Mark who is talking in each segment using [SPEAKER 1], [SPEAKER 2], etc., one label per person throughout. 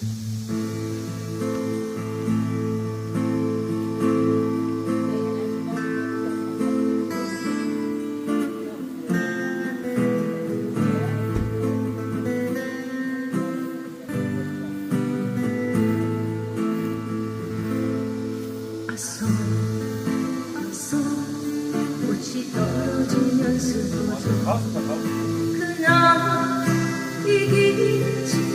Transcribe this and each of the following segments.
[SPEAKER 1] 아서 아서 꽃이 떨어지면 스쳐져 그냥 이 길을 지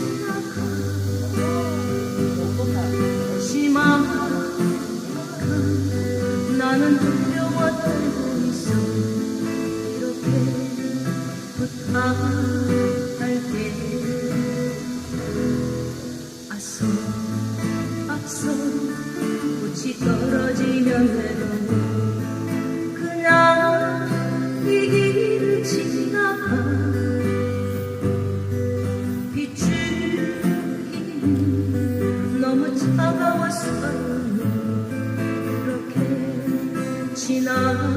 [SPEAKER 1] 부탁할게. 아서 아서 꽃이 떨어지면 그냥 이 길을 지나가. 비추기는 너무 차가웠어요 그렇게 지나가죠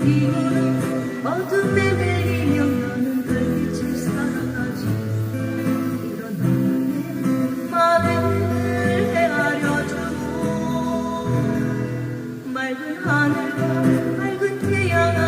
[SPEAKER 1] 비구름 어둠에 내리며 나는 별빛을 살아가지. 이런 나의 마음을 헤아려주고 맑은 하늘과 맑은 태양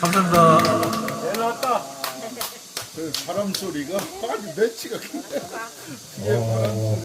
[SPEAKER 2] 감사합니다.
[SPEAKER 3] 잘 나왔다. 그 바람 소리가 아주 매치가. 뒤에 바람